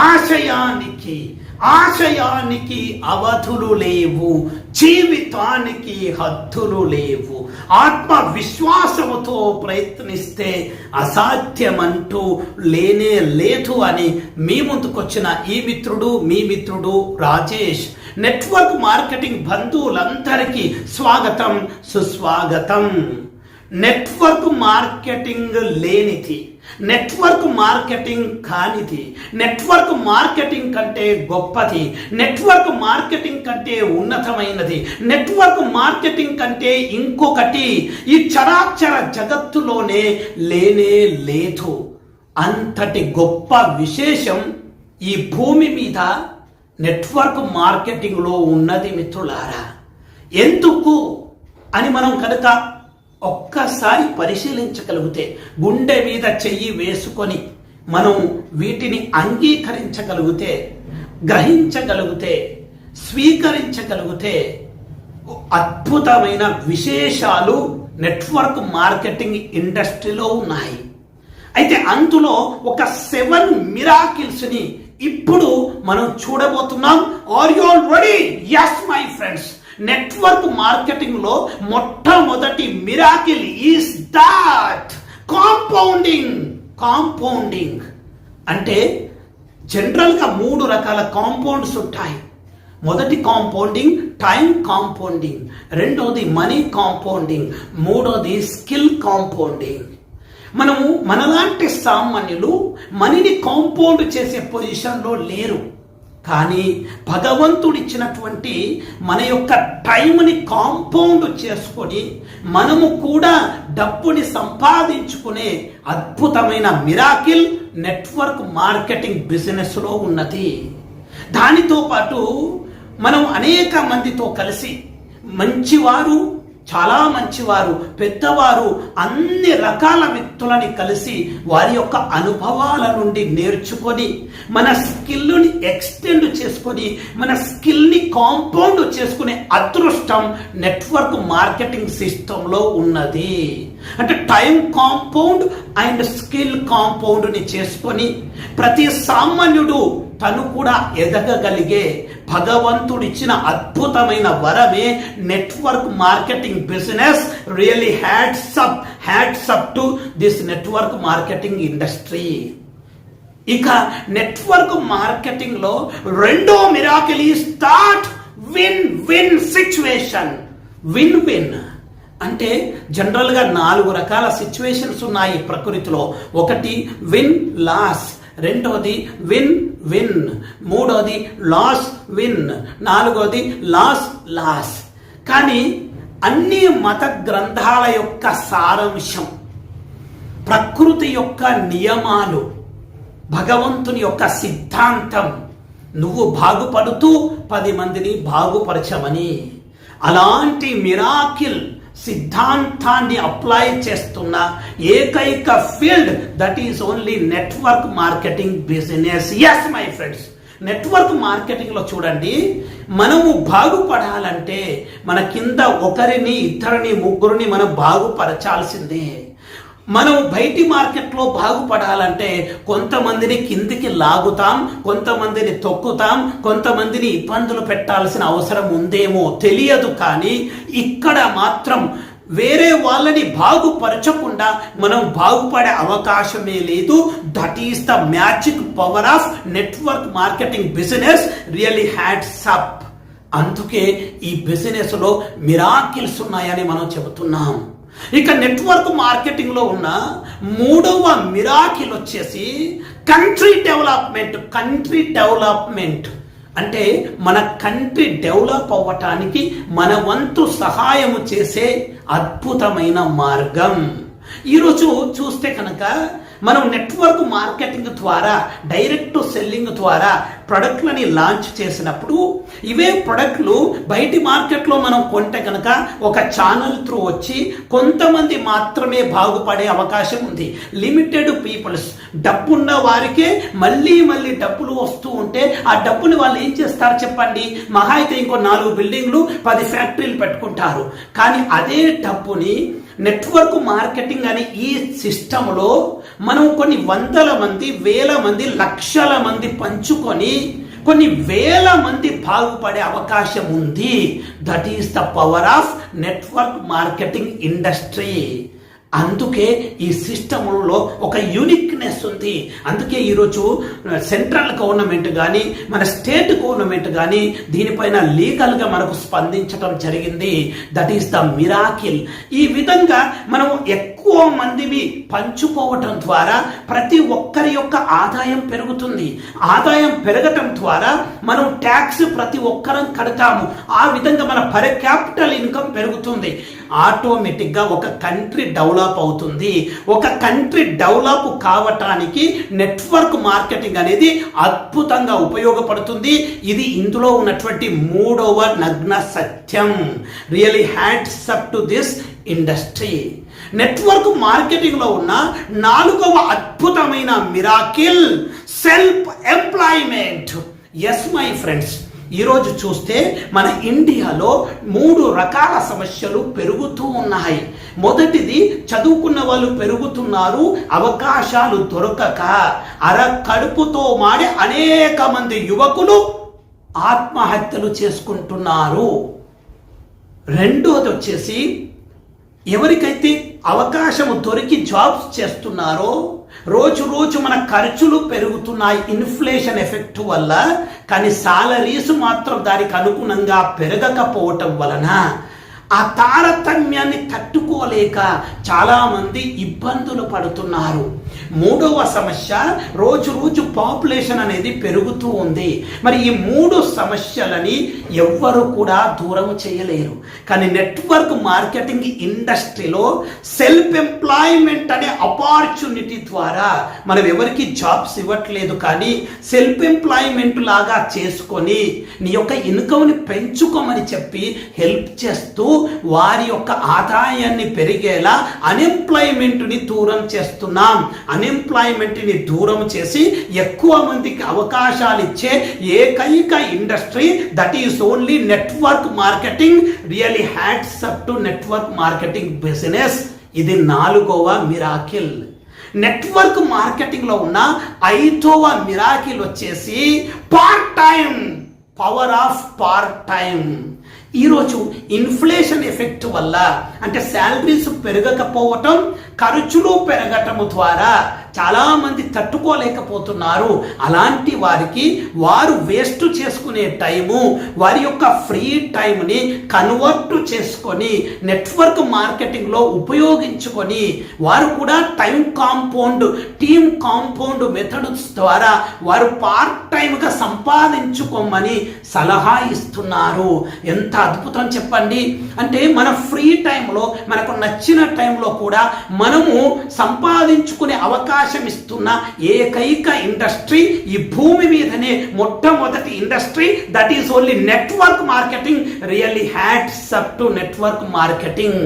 ఆశయానికి ఆశయానికి అవధులు లేవు జీవితానికి హద్దులు లేవు. ఆత్మవిశ్వాసముతో ప్రయత్నిస్తే అసాధ్యమంటూ లేనే లేదు అని మీ ముందుకొచ్చిన ఈ మిత్రుడు మీ మిత్రుడు రాజేష్. నెట్వర్క్ మార్కెటింగ్ బంధువులందరికీ స్వాగతం సుస్వాగతం. నెట్వర్క్ మార్కెటింగ్ లేనిది. నెట్వర్క్ మార్కెటింగ్ కానిది. నెట్వర్క్ మార్కెటింగ్ కంటే గొప్పది. నెట్వర్క్ మార్కెటింగ్ కంటే ఉన్నతమైనది. నెట్వర్క్ మార్కెటింగ్ కంటే ఇంకొకటి ఈ చరాచర జగత్తులోనే లేనే లేదు. అంతటి గొప్ప విశేషం ఈ భూమి మీద నెట్వర్క్ మార్కెటింగ్లో ఉన్నది మిత్రులారా. ఎందుకు అని మనం కనుక ఒక్కసారి పరిశీలించగలిగితే గుండె మీద చెయ్యి వేసుకొని మనం వీటిని అంగీకరించగలిగితే గ్రహించగలిగితే స్వీకరించగలిగితే అద్భుతమైన విశేషాలు నెట్వర్క్ మార్కెటింగ్ ఇండస్ట్రీలో ఉన్నాయి. అయితే అందులో ఒక సెవెన్ మిరాకిల్స్ని ఇప్పుడు మనం చూడబోతున్నాం. Are you all ready yes my friends network మార్కెటింగ్లో మొట్టమొదటి miracle is that compounding compounding అంటే జనరల్గా మూడు రకాల కాంపౌండ్స్ ఉంటాయి. మొదటి కాంపౌండింగ్ టైం కాంపౌండింగ్ రెండోది మనీ కాంపౌండింగ్ మూడోది స్కిల్ కాంపౌండింగ్ మనము మనలాంటి సామాన్యులు మనీని కాంపౌండ్ చేసే పొజిషన్లో లేరు. కానీ భగవంతుడిచ్చినటువంటి మన యొక్క టైంని కాంపౌండ్ చేసుకొని మనము కూడా డబ్బుని సంపాదించుకునే అద్భుతమైన మిరాకిల్ నెట్వర్క్ మార్కెటింగ్ బిజినెస్లో ఉన్నది. దానితో పాటు మనం అనేక మందితో కలిసి మంచివారు చాలా మంచివారు పెద్దవారు అన్ని రకాల వ్యక్తులని కలిసి వారి యొక్క అనుభవాల నుండి నేర్చుకొని మన స్కిల్ని ఎక్స్టెండ్ చేసుకొని మన స్కిల్ని కాంపౌండ్ చేసుకునే అదృష్టం నెట్వర్క్ మార్కెటింగ్ సిస్టంలో ఉన్నది. అంటే టైం కాంపౌండ్ అండ్ స్కిల్ కాంపౌండ్ని చేసుకొని ప్రతి సామాన్యుడు తను కూడా ఎదగగలిగే భగవంతుడిచ్చిన అద్భుతమైన వరమే network marketing business really hands up hands up to this network marketing industry ఇక నెట్వర్క్ మార్కెటింగ్లో రెండో మిరాకిల్ ఈ start win win situation win win అంటే జనరల్గా నాలుగు రకాల సిచ్యువేషన్స్ ఉన్నాయి ప్రకృతిలో. ఒకటి విన్ లాస్ రెండవది విన్ విన్ మూడవది లాస్ విన్ నాలుగవది లాస్ లాస్ కానీ అన్ని మత గ్రంథాల యొక్క సారాంశం ప్రకృతి యొక్క నియమాలు భగవంతుని యొక్క సిద్ధాంతం నువ్వు బాగుపడుతూ పది మందిని బాగుపరచమని. అలాంటి మిరాకిల్ సిద్ధాంతాన్ని అప్లై చేస్తున్న ఏకైక field that is only network marketing business yes my friends network మార్కెటింగ్లో చూడండి మనము బాగుపడాలంటే మన కింద ఒకరిని ఇద్దరిని ముగ్గురిని మనం బాగుపరచాల్సిందే. మనం బయటి మార్కెట్లో బాగుపడాలంటే కొంతమందిని కిందికి లాగుతాం కొంతమందిని తొక్కుతాం కొంతమందిని ఇబ్బందులు పెట్టాల్సిన అవసరం ఉందేమో తెలియదు కానీ ఇక్కడ మాత్రం వేరే వాళ్ళని బాగుపరచకుండా మనం బాగుపడే అవకాశమే లేదు. That is the magic power of network marketing business really hands up అందుకే ఈ బిజినెస్లో మిరాకిల్స్ ఉన్నాయని మనం చెబుతున్నాం. ఇక నెట్వర్క్ మార్కెటింగ్లో ఉన్న మూడవ మిరాకిల్ వచ్చేసి కంట్రీ డెవలప్మెంట్ కంట్రీ డెవలప్మెంట్ అంటే మన కంట్రీ డెవలప్ అవ్వటానికి మన వంతు సహాయము చేసే అద్భుతమైన మార్గం. ఈరోజు చూస్తే కనుక మనం నెట్వర్క్ మార్కెటింగ్ ద్వారా డైరెక్ట్ సెల్లింగ్ ద్వారా ప్రొడక్ట్లని లాంచ్ చేసినప్పుడు ఇవే ప్రొడక్ట్లు బయటి మార్కెట్లో మనం కొంటే కనుక ఒక ఛానల్ త్రూ వచ్చి కొంతమంది మాత్రమే బాగుపడే అవకాశం ఉంది. లిమిటెడ్ పీపుల్స్ డబ్బున్న వారికే మళ్ళీ మళ్ళీ డబ్బులు వస్తూ ఉంటే ఆ డబ్బుని వాళ్ళు ఏం చేస్తారు చెప్పండి? మహా అయితే ఇంకో నాలుగు బిల్డింగ్లు పది ఫ్యాక్టరీలు పెట్టుకుంటారు. కానీ అదే డబ్బుని నెట్వర్క్ మార్కెటింగ్ అనే ఈ సిస్టంలో మనం కొన్ని వందల మంది వేల మంది లక్షల మంది పంచుకొని కొన్ని వేల మంది బాగుపడే అవకాశం ఉంది. That is the power of network marketing industry అందుకే ఈ సిస్టంలో ఒక యూనిక్నెస్ ఉంది. అందుకే ఈరోజు సెంట్రల్ గవర్నమెంట్ కానీ మన స్టేట్ గవర్నమెంట్ కానీ దీనిపైన లీగల్గా మనకు స్పందించడం జరిగింది. దట్ ఈస్ ద మిరాకిల్ ఈ విధంగా మనం ఎక్కువ మందివి పంచుకోవటం ద్వారా ప్రతి ఒక్కరి యొక్క ఆదాయం పెరుగుతుంది. ఆదాయం పెరగటం ద్వారా మనం ట్యాక్స్ ప్రతి ఒక్కరం కడతాము. ఆ విధంగా మన పర్ క్యాపిటల్ ఇన్కమ్ పెరుగుతుంది. ఆటోమేటిక్గా ఒక కంట్రీ డెవలప్ అవుతుంది. ఒక కంట్రీ డెవలప్ కావటానికి నెట్వర్క్ మార్కెటింగ్ అనేది అద్భుతంగా ఉపయోగపడుతుంది. ఇది ఇందులో ఉన్నటువంటి మూడవ నగ్న సత్యం. Really hands up to this industry network మార్కెటింగ్లో ఉన్న నాలుగవ అద్భుతమైన miracle self employment yes my friends ఈరోజు చూస్తే మన ఇండియాలో మూడు రకాల సమస్యలు పెరుగుతూ ఉన్నాయి. మొదటిది చదువుకున్న వాళ్ళు పెరుగుతున్నారు అవకాశాలు దొరకక అర కడుపుతో మాడే అనేక మంది యువకులు ఆత్మహత్యలు చేసుకుంటున్నారు. రెండోది వచ్చేసి ఎవరికైతే అవకాశము దొరికి జాబ్స్ చేస్తున్నారో రోజు రోజు మన ఖర్చులు పెరుగుతున్నాయి ఇన్ఫ్లేషన్ ఎఫెక్ట్ వల్ల కానీ సాలరీస్ మాత్రం దానికి అనుగుణంగా పెరగకపోవటం వలన ఆ తారతమ్యాన్ని తట్టుకోలేక చాలామంది ఇబ్బందులు పడుతున్నారు. మూడవ సమస్య రోజు రోజు పాపులేషన్ అనేది పెరుగుతూ ఉంది. మరి ఈ మూడు సమస్యలని ఎవ్వరు కూడా దూరం చేయలేరు. కానీ నెట్వర్క్ మార్కెటింగ్ ఇండస్ట్రీలో సెల్ఫ్ ఎంప్లాయ్మెంట్ అనే ఆపర్చునిటీ ద్వారా మనం ఎవరికి జాబ్స్ ఇవ్వట్లేదు కానీ సెల్ఫ్ ఎంప్లాయ్మెంట్ లాగా చేసుకొని నీ యొక్క ఇన్కమ్ని పెంచుకోమని చెప్పి హెల్ప్ చేస్తూ వారి యొక్క ఆదాయాన్ని పెరిగేలా అన్ఎంప్లాయ్మెంట్ని దూరం చేస్తున్నాం. అన్ఎంప్లాయ్మెంట్ని దూరం చేసి ఎక్కువ మందికి అవకాశాలు ఇచ్చే ఏకైక industry that is only network marketing really hats up to network marketing business ఇది నాలుగవ మిరాకిల్ నెట్వర్క్ మార్కెటింగ్లో ఉన్న ఐదవ మిరాకిల్ వచ్చేసి part time power of part time ఈరోజు ఇన్ఫ్లేషన్ ఎఫెక్ట్ వల్ల అంటే శాలరీస్ పెరగకపోవటం ఖర్చులు పెరగటం ద్వారా చాలామంది తట్టుకోలేకపోతున్నారు. అలాంటి వారికి వారు వేస్ట్ చేసుకునే టైము వారి యొక్క ఫ్రీ టైంని కన్వర్ట్ చేసుకొని నెట్వర్క్ మార్కెటింగ్లో ఉపయోగించుకొని వారు కూడా time compound team compound methods ద్వారా వారు పార్ట్ టైంగా సంపాదించుకోమని సలహా ఇస్తున్నారు. ఎంత అద్భుతం చెప్పండి. అంటే మన ఫ్రీ టైంలో మనకు నచ్చిన టైంలో కూడా మనము సంపాదించుకునే అవకాశం ఇస్తున్న ఏకైక ఇండస్ట్రీ ఈ భూమి మీదనే మొట్టమొదటి industry. That is only network marketing really hats up to network marketing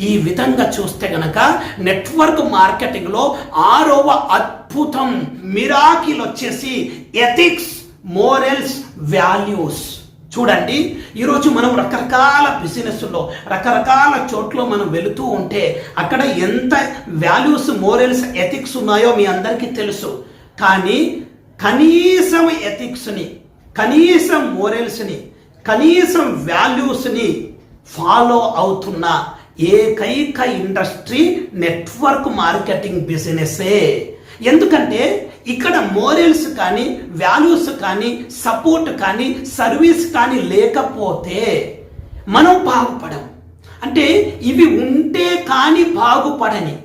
ఈ విధంగా చూస్తే గనక నెట్వర్క్ మార్కెటింగ్లో ఆరవ అద్భుతం మిరాకిల్ వచ్చేసి ఎథిక్స్ మోరల్స్ వాల్యూస్ చూడండి ఈరోజు మనం రకరకాల బిజినెస్లో రకరకాల చోట్ల మనం వెళుతూ ఉంటే అక్కడ ఎంత వాల్యూస్ మోరల్స్ ఎథిక్స్ ఉన్నాయో మీ అందరికీ తెలుసు. కానీ కనీసం ఎథిక్స్ని కనీసం మోరల్స్ని కనీసం వాల్యూస్ని ఫాలో అవుతున్న ఏకైక ఇండస్ట్రీ నెట్వర్క్ మార్కెటింగ్ బిజినెసే ఎందుకంటే ఇక్కడ మోరల్స్ కానీ వాల్యూస్ కానీ సపోర్ట్ కానీ సర్వీస్ కానీ లేకపోతే మనం బాగుపడం అంటే ఇవి ఉంటే కానీ బాగుపడని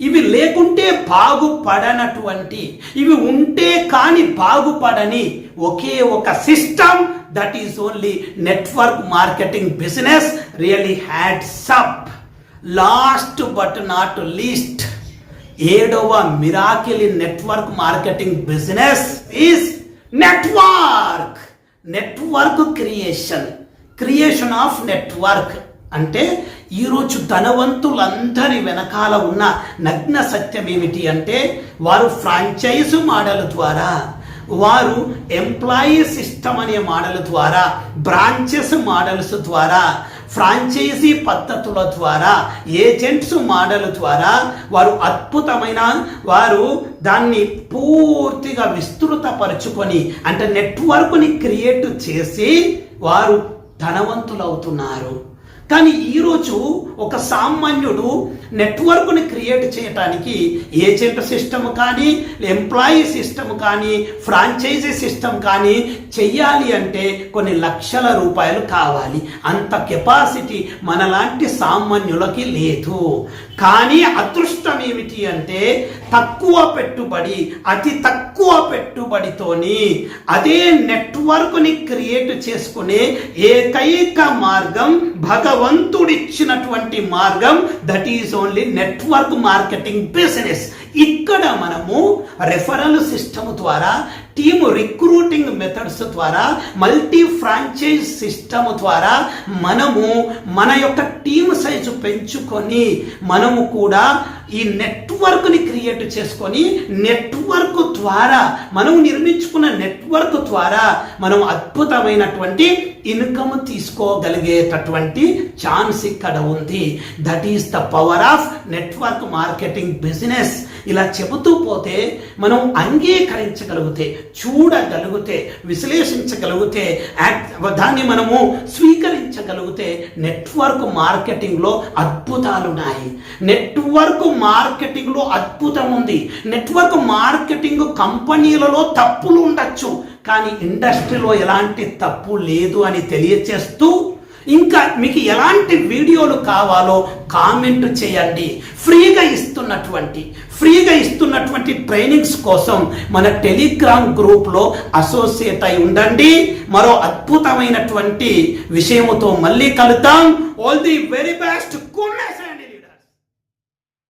ఇవి లేకుంటే బాగుపడనటువంటి ఇవి ఉంటే కానీ బాగుపడని ఒకే ఒక system that is only network marketing business really hats up last but not least ఏడవ miracle in network marketing business is network. Network creation. Creation of network. అంటే ఈరోజు ధనవంతులందరి వెనకాల ఉన్న నగ్న సత్యం ఏమిటి అంటే వారు ఫ్రాంచైజ్ మోడల్ ద్వారా వారు ఎంప్లాయీ సిస్టమ్ అనే మోడల్ ద్వారా బ్రాంచెస్ మోడల్స్ ద్వారా ఫ్రాంచైజీ పద్ధతుల ద్వారా ఏజెంట్స్ మోడల్ ద్వారా వారు అద్భుతమైన వారు దాన్ని పూర్తిగా విస్తృతపరుచుకొని అంటే నెట్వర్క్ని క్రియేట్ చేసి వారు ధనవంతులవుతున్నారు. కానీ ఈరోజు ఒక సామాన్యుడు నెట్వర్క్ని క్రియేట్ చేయటానికి ఏజెంట్ సిస్టమ్ కానీ ఎంప్లాయీ సిస్టమ్ కానీ ఫ్రాంచైజీ సిస్టమ్ కానీ చెయ్యాలి అంటే కొన్ని లక్షల రూపాయలు కావాలి. అంత కెపాసిటీ మనలాంటి సామాన్యులకి లేదు. కానీ అదృష్టం ఏమిటి అంటే తక్కువ పెట్టుబడి అతి తక్కువ పెట్టుబడితోని అదే నెట్వర్క్ని క్రియేట్ చేసుకునే ఏకైక మార్గం భగవంతుడిచ్చినటువంటి మార్గం. That is only network marketing business ఇక్కడ మనము రెఫరల్ సిస్టమ్ ద్వారా టీమ్ రిక్రూటింగ్ మెథడ్స్ ద్వారా మల్టీ ఫ్రాంచైజ్ సిస్టమ్ ద్వారా మనము మన యొక్క టీమ్ సైజు పెంచుకొని మనము కూడా ఈ నెట్వర్క్ని క్రియేట్ చేసుకొని నెట్వర్క్ ద్వారా మనం నిర్మించుకున్న నెట్వర్క్ ద్వారా మనం అద్భుతమైనటువంటి ఇన్కమ్ తీసుకోగలిగేటటువంటి ఛాన్స్ ఇక్కడ ఉంది. That is the power of network marketing business ఇలా చెబుతూ పోతే మనం అంగీకరించగలిగితే చూడగలిగితే విశ్లేషించగలిగితే దాన్ని మనము స్వీకరించగలిగితే నెట్వర్క్ మార్కెటింగ్లో అద్భుతాలు ఉన్నాయి నెట్వర్క్ మార్కెటింగ్లో అద్భుతం ఉంది నెట్వర్క్ మార్కెటింగ్ కంపెనీలలో తప్పులు ఉండొచ్చు. కానీ ఇండస్ట్రీలో ఎలాంటి తప్పు లేదు అని తెలియచేస్తూ ఇంకా మీకు ఎలాంటి వీడియోలు కావాలో కామెంట్ చేయండి. ఫ్రీగా ఇస్తున్నటువంటి ఫ్రీగా ఇస్తున్నటువంటి ట్రైనింగ్స్ కోసం మన టెలిగ్రామ్ గ్రూప్లో అసోసియేట్ అయి ఉండండి. మరో అద్భుతమైనటువంటి విషయముతో మళ్ళీ కలుద్దాం. All the very best కుమ్మేసే